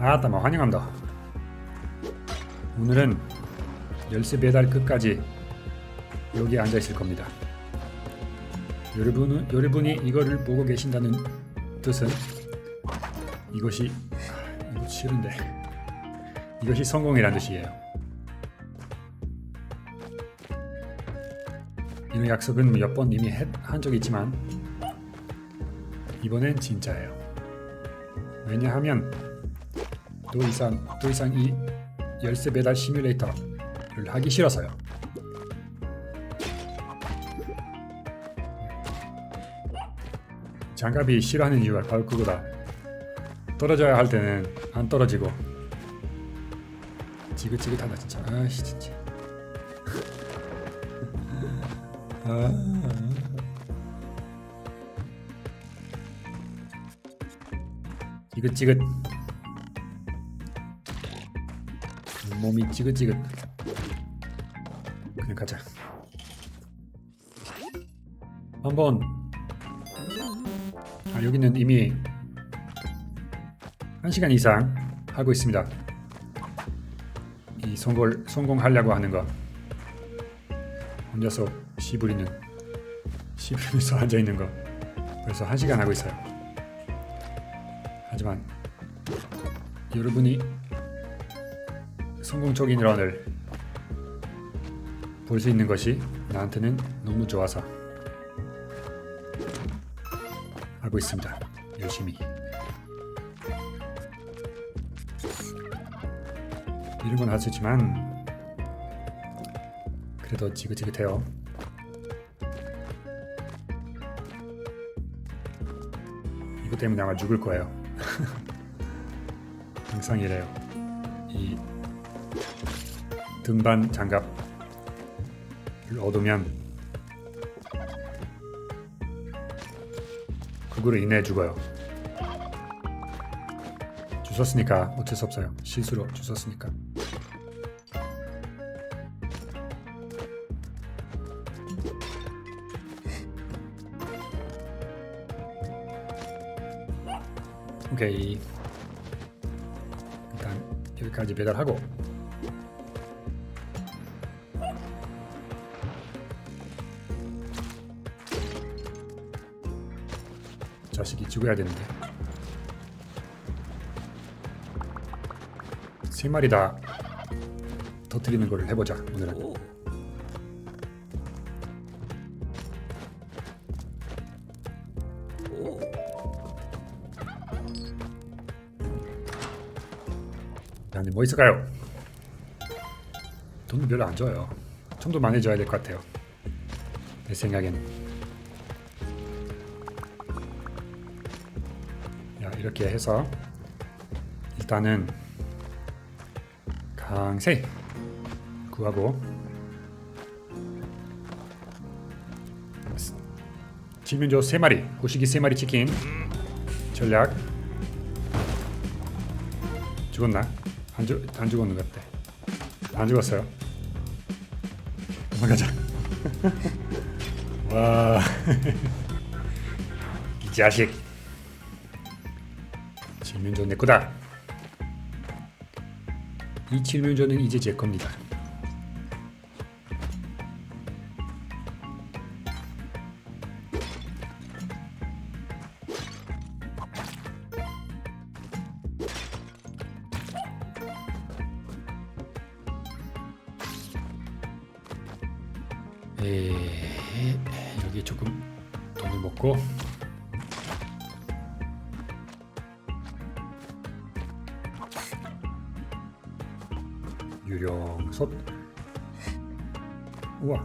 아따마 환영합니다. 오늘은 열쇠 배달 끝까지 여기 앉아 있을 겁니다. 여러분은 여러분이 이거를 보고 계신다는 뜻은 이것이 아, 이거 싫은데 이것이 성공이라는 뜻이에요. 이런 약속은 몇 번 이미 했- 한 적이 있지만 이번엔 진짜예요. 왜냐하면 더 이상 더 이상 이 열쇠 배달 시뮬레이터를 하기 싫어서요. 장갑이 싫어하는 이유가 바로 그거다. 떨어져야 할 때는 안 떨어지고 지긋지긋하다 진짜. 아씨 진짜. 아. 지긋지긋 몸이 지긋지긋. 그냥 가자. 한번. 아 여기는 이미 한 시간 이상 하고 있습니다. 이 성공 성공하려고 하는 거. 혼자서 시부리는 시부리면서 앉아 있는 거. 벌써 한 시간 하고 있어요. 하지만 여러분이 성공적인 런을 볼 수 있는 것이 나한테는 너무 좋아서 하고 있습니다. 열심히. 이런 건 할수 있지만 그래도 지긋지긋해요. 이것 때문에 아마 죽을 거예요. 항상 이래요. 이 등반 장갑을 얻으면 그거로 인해 죽어요. 주웠으니까 어쩔 수 없어요. 실수로 주웠으니까. 오케이. 일단 여기까지 배달하고 자식이 죽어야 되는데 세 마리 다 터트리는 걸 해보자 오늘은 야, 근데 뭐 있을까요? 돈은 별로 안 줘요. 좀 더 많이 줘야 될 것 같아요. 내 생각에 이렇게 해서 일단은 강세 구하고 질문조 3마리, 고시기 3마리 치킨 전략. 죽었나? 안, 죽, 안 죽었는 것 같아. 안 죽었어요. 도망가자. 와. 이 자식 질문조 내 거다. 이 질문조는 이제 제 겁니다 유령솥 우와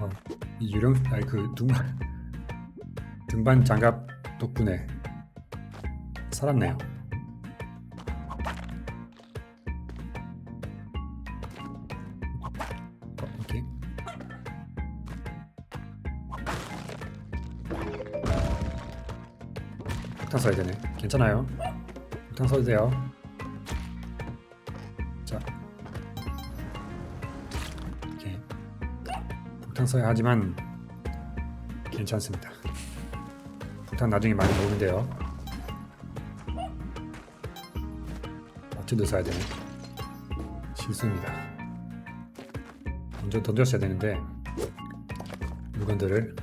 어, 이 유령 아니 그 등반 등반 장갑 덕분에 살았네요. 써야 되네. 괜찮아요. 폭탄 써도 돼요. 자, 써야 하지만 괜찮습니다. 폭탄 나중에 많이 모으는데요. 박쥐도 써야 되네. 실수입니다. 먼저 던졌어야 되는데 물건들을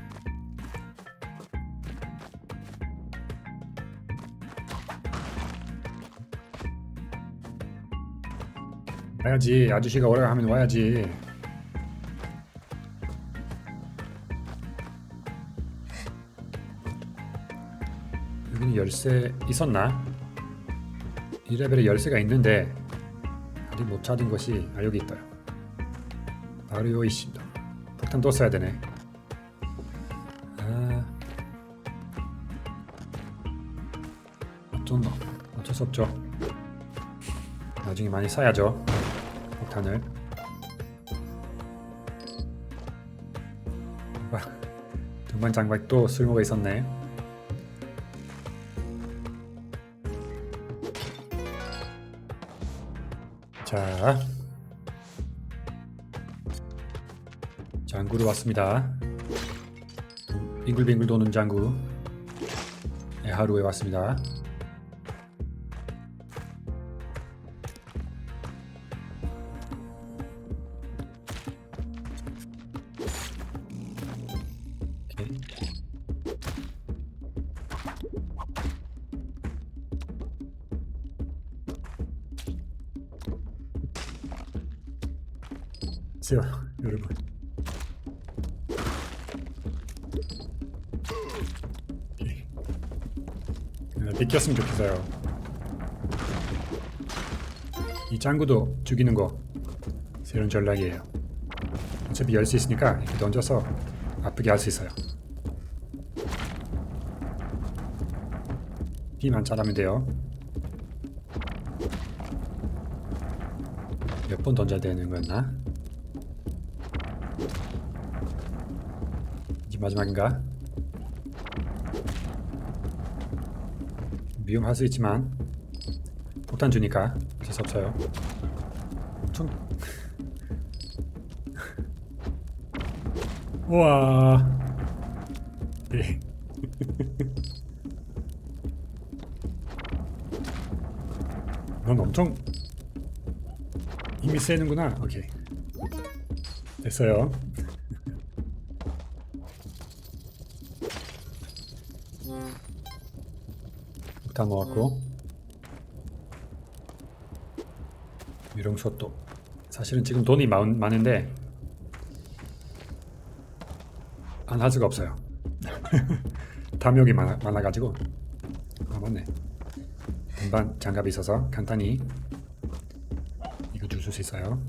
와야지. 아저씨가 오라고 하면 와야지. 여기는 열쇠 있었나? 이 레벨에 열쇠가 있는데 아직 못 찾은 것이 아 여기 있다 바로 있습니다. 폭탄 또 써야 되네. 아 어쩐 뭐 어쩔 수 없죠. 나중에 많이 써야죠 폭탄을. 와 등반 장박 또 쓸모가 있었네. 자. 장구로 왔습니다. 빙글빙글 도는 장구. 네, 하루에 왔습니다 세요 여러분. 오케이. 아, 비켰으면 좋겠어요. 이 짱구도 죽이는 거 새로운 전략이에요. 어차피 열 수 있으니까 이렇게 던져서 아프게 할 수 있어요. 피만 잘하면 돼요. 몇 번 던져야 되는 거였나? 마지막인가? 위험할 수 있지만 폭탄 주니까 어쩔 수 없어요. 엄청 우와 네. 넌 엄청 힘이 세는구나. 오케이 됐어요. 다 모았고. 유령쇼도 사실은 지금 돈이 많, 많은데 안 할 수가 없어요. 탐욕이 많아, 많아가지고. 아 맞네. 등반 장갑이 있어서 간단히 이거 줄수 있어요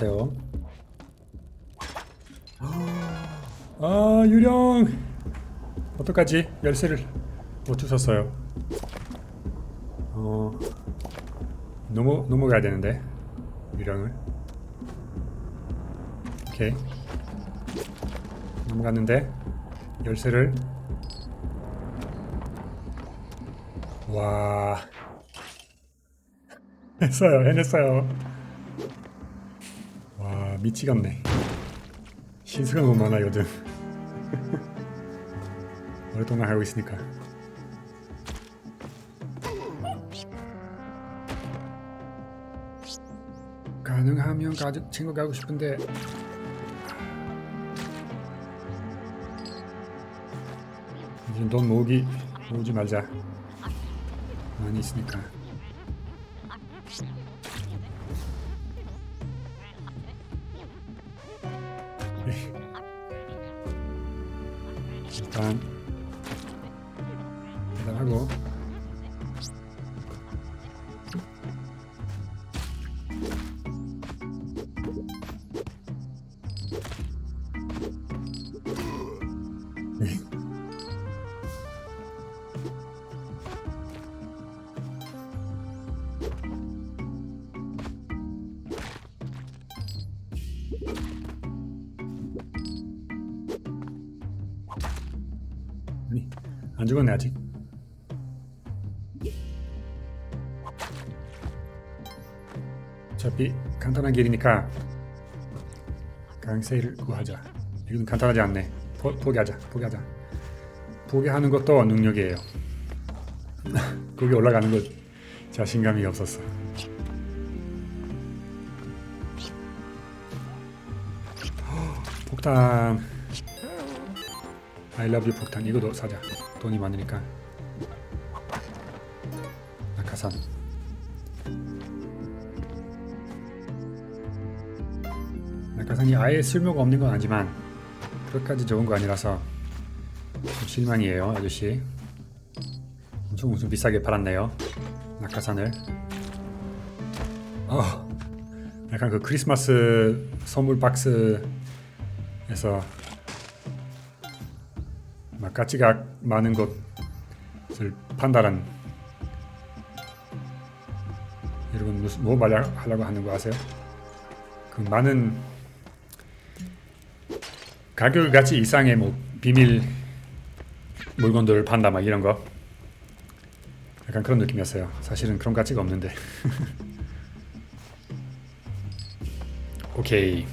가세요. 아 유령. 어떡하지? 열쇠를 못 주셨어요. 어 넘어 넘어가야 되는데 유령을. 오케이. 넘어갔는데 열쇠를 와 했어요 해냈어요 와 미치겠네 신수가 너무 많아 요즘 오랫동안 하고 있으니까 가능하면 가족 친구 가고 싶은데 이제 돈 모으기 모으지 말자. 많이 있으니까. 일단 일단 하고 안 죽었네 아직. 어차피 간단한 길이니까 강세를 구하자. 이건 간단하지 않네. 포, 포기하자. 포기하자. 포기하는 것도 능력이에요. 거기 올라가는 것 자신감이 없었어. 폭탄. I love you 폭탄. 이거도 사자. 돈이 많으니까. 낙하산. 낙하산이 아예 쓸모가 없는 건 아니지만 그렇게까지 좋은 거 아니라서 좀 실망이에요, 아저씨. 엄청 엄청 비싸게 팔았네요. 낙하산을. 어, 약간 그 크리스마스 선물 박스에서 막 가치가 많은 것을 판다는 여러분 무슨 뭐 말야 하려고 하는 거 아세요? 그 많은 가격 가치 이상의 뭐 비밀 물건들을 판다 막 이런 거 약간 그런 느낌이었어요. 사실은 그런 가치가 없는데. 오케이.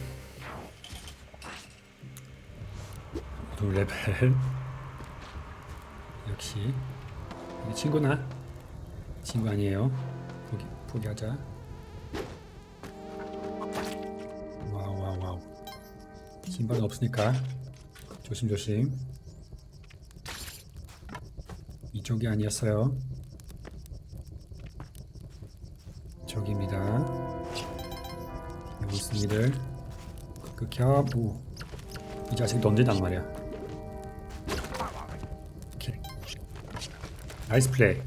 두 레벨. 역시 우리 친구나 친구 아니에요. 포기 포기하자. 와우 와우 와우. 신발은 없으니까 조심조심. 이쪽이 아니었어요. 저기입니다. 몬스니들 그 겹우 이 자식 던진단 말이야. 나이스 플레이.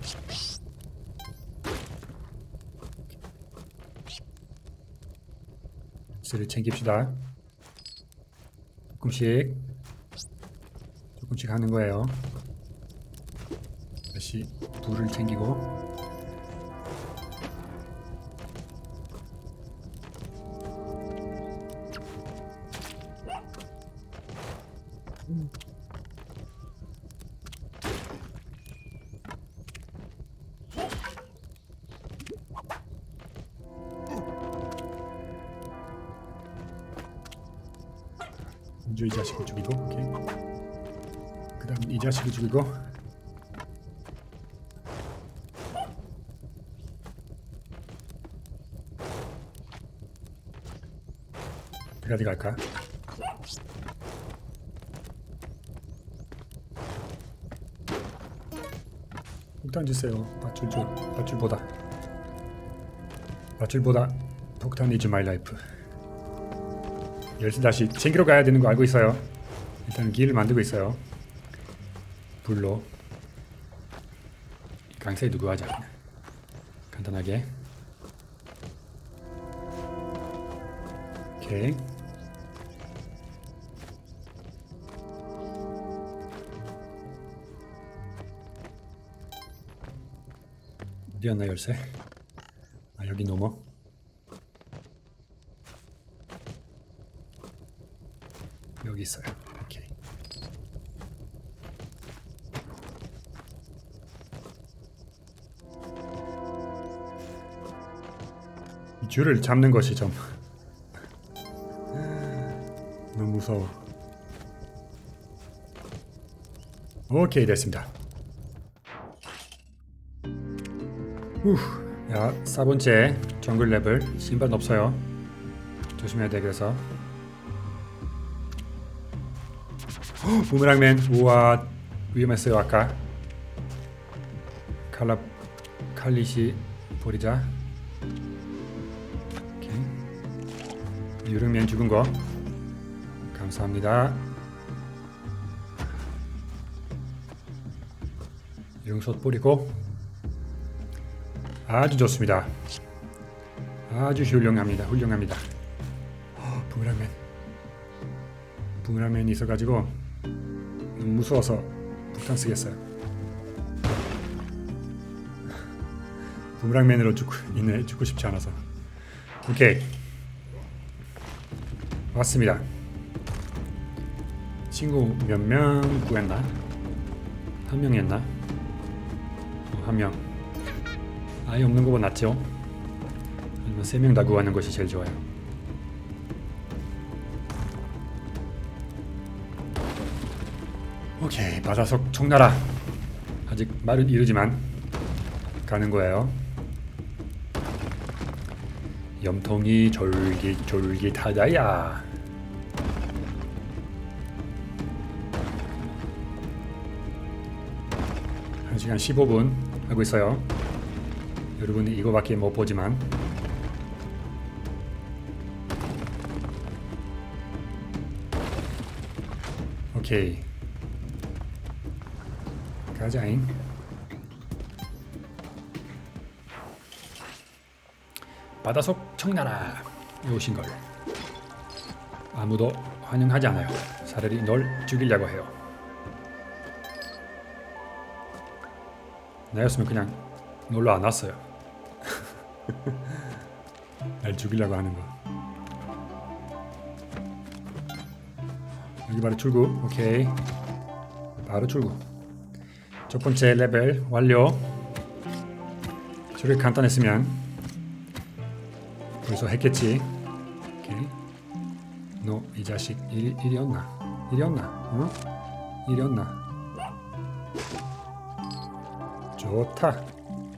스를 챙깁시다. 조금씩 조금씩 하는 거예요. 다시 둘을 챙기고 먼저 이 자식을 죽이고 그 다음 이 자식을 죽이고. 어디 갈까? 폭탄 주세요. 밧줄줄 밧줄 보다. 밧줄 보다. 폭탄 이즈 마이 라이프 열쇠 다시 챙기러 가야 되는 거 알고 있어요. 일단 길을 만들고 있어요. 불로 강세 누구 하자. 간단하게. 오케이. 어디였나 열쇠? 아 여기 넘어. 여기 있어요. 오케이. 이 줄을 잡는 것이 좀 너무 무서워. 오케이 됐습니다. 후, 야, 4번째 정글 레벨 신발 없어요. 조심해야 돼 그래서. 부메랑맨 우와 위험했어요 아까. 칼라 칼리시 버리자. 유령맨 죽은 거. 감사합니다. 유령솥 뿌리고. 아주 좋습니다. 아주 훌륭합니다 훌륭합니다. 어, 부메랑맨 부메랑맨이 있어가지고 너 무 무서워서 폭탄 쓰겠어요. 부메랑맨으로 죽고 있네 죽고 싶지 않아서. 오케이 왔습니다. 친구 몇 명 구했나? 한 명이었나? 어, 한 명. 아예 없는 거보다 낫죠? 아니면 세 명 다 구하는 것이 제일 좋아요. 오케이 바다속 총나라 아직 말은 이르지만 가는 거예요. 염통이 졸깃졸깃하다야. 한 시간 15분 하고 있어요. 여러분이 이거밖에 못 보지만 오케이 가자잉 바다속 청나라 오신 걸 아무도 환영하지 않아요. 차라리 널 죽이려고 해요. 나였으면 그냥 놀러 안 왔어요. 날 죽이려고 하는 거. 여기 바로 출구. 오케이. 바로 출구. 첫 번째 레벨 완료. 저렇게 간단했으면 벌써 했겠지. 오케이. 너 이 자식 일, 일이었나? 일이었나? 어? 일이었나? 좋다.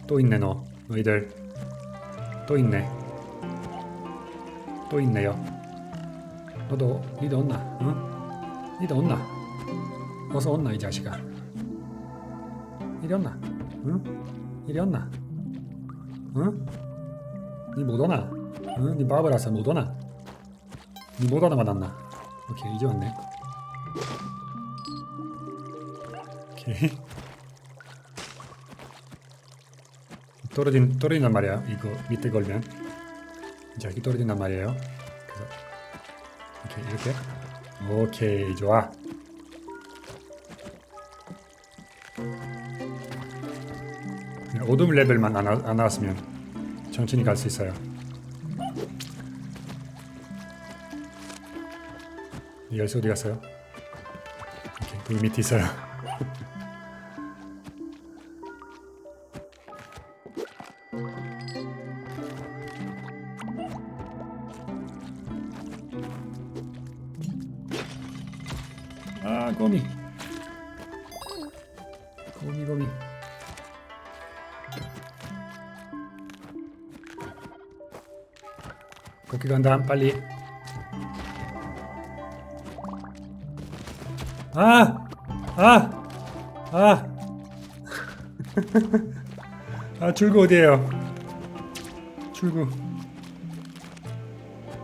또 있네 너. 너희들 또 있네. 또 있네요. 너도 니도 온나? 응? 니도 온나? 어서 온나 이 자식아. 이리 온나? 응? 이리 온나? 응? 니못 오나? 응? 니 바보라서 못 오나? 니못 오나 만났나? 오케이 이제 왔네. 오케이. 떨어진 떨어진단 말이야. 이거 밑에 걸면 자 이렇게 떨어진단 말이에요. 그래서 이렇게 이렇게 오케이 좋아. 어둠 레벨만 안, 나- 안 나왔으면 천천히 갈수 있어요. 이 열쇠 어디 갔어요? 이렇게 돌 밑에 있어요. 아 거미 거미 거미 거기 간다 빨리 아! 아! 아! 아 출구 어디에요? 출구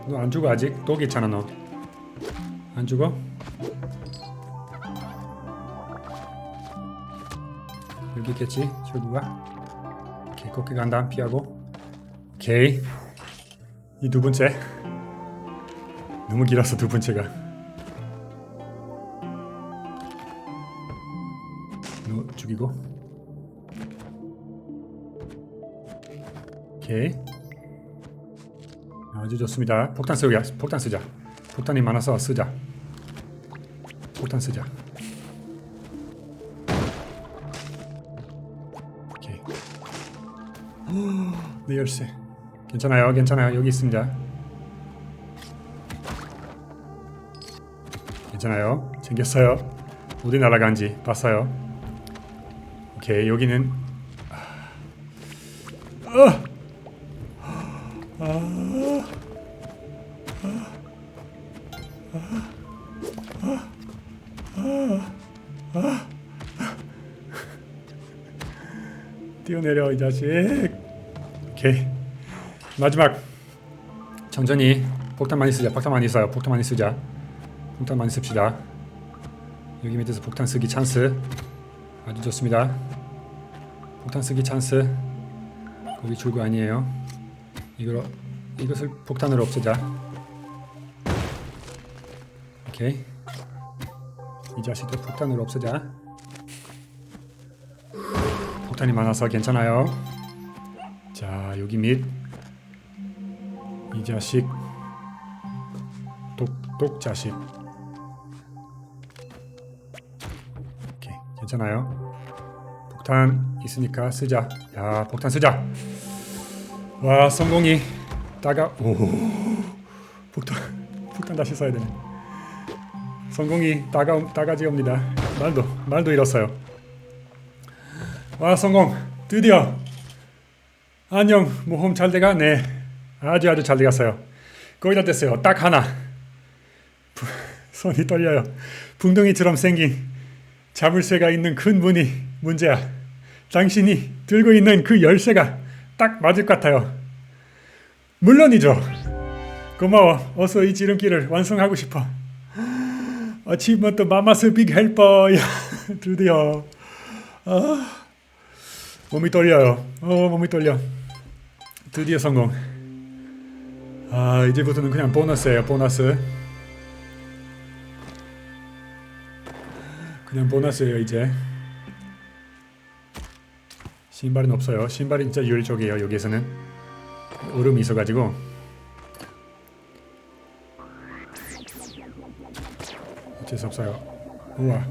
너 안 죽어 아직? 또 괜찮아 너 안 죽어? 여기 있겠지 출구가 오케이 거기 간다 피하고 오케이 이 두 번째? 너무 길어서 두 번째가. 너 죽이고. 오케이. 아주 좋습니다. 폭탄 쓰자. 폭탄 쓰자. 폭탄이 많아서 쓰자. 폭탄 쓰자. 오케이. 네 열쇠. 괜찮아요, 괜찮아요. 여기 있습니다. 괜찮아요. 챙겼어요. 어디 날아간지 봤어요. 오케이, 여기는 아, 뛰어내려 이 자식. 오케이. 마지막 천천히 폭탄 많이 쓰자. 폭탄 많이 써요. 폭탄 많이 쓰자. 폭탄 많이 씁시다. 여기 밑에서 폭탄 쓰기 찬스. 아주 좋습니다. 폭탄 쓰기 찬스. 거기 출구 아니에요. 이걸 이것을 폭탄으로 없애자. 오케이. 이 자식도 폭탄으로 없애자. 폭탄이 많아서 괜찮아요. 자 여기 밑 이 자식 똑똑 자식 오케이 괜찮아요 폭탄 있으니까 쓰자. 야 폭탄 쓰자. 와 성공이 따가 오 폭탄 폭탄 다시 써야 되네. 성공이 따가 따가지 옵니다. 말도 말도 잃었어요. 와 성공 드디어 안녕 모험 잘 돼가 네 아주 아주 잘 돼갔어요. 거의 다 됐어요. 딱 하나 부- 손이 떨려요. 붕덩이처럼 생긴 자물쇠가 있는 큰 문이 문제야. 당신이 들고 있는 그 열쇠가 딱 맞을 것 같아요. 물론이죠. 고마워. 어서 이 지름길을 완성하고 싶어. 아침부터 마마스 빅 헬퍼. 야, 드디어. 아, 몸이 떨려요. 어, 몸이 떨려. 드디어 성공. 아, 이제부터는 그냥 보너스예요. 보너스. 그냥 보너스예요 이제. 신발은 없어요. 신발이 진짜 유일적이에요 여기에서는. 얼음이 있어가지고. 어쩔 수 없어요. 우와.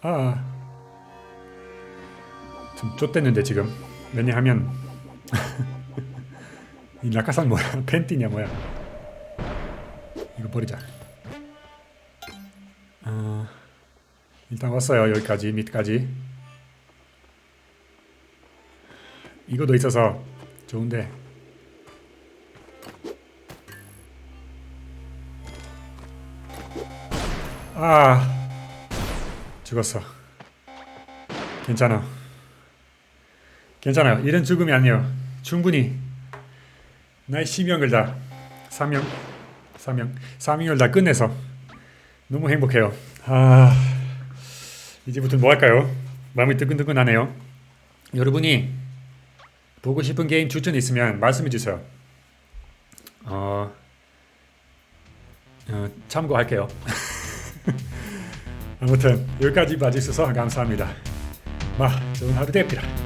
아. 좀 쫓댔는데 지금. 왜냐하면 이 낙하산 뭐야? 팬티냐 뭐야? 이거 버리자. 어, 일단 왔어요 여기까지 밑까지. 이거도 있어서 좋은데. 아 죽었어. 괜찮아. 괜찮아요. 이런 죽음이 아니에요. 충분히 나의 심령을 다 사명 사명 사명을 다 끝내서 너무 행복해요. 아 이제부터 뭐 할까요? 마음이 뜨끈뜨끈하네요. 여러분이 보고 싶은 게임 추천 있으면 말씀해 주세요. 어, 어 참고할게요. 아무튼 여기까지 봐주셔서 감사합니다. 마 좋은 하루 되피라.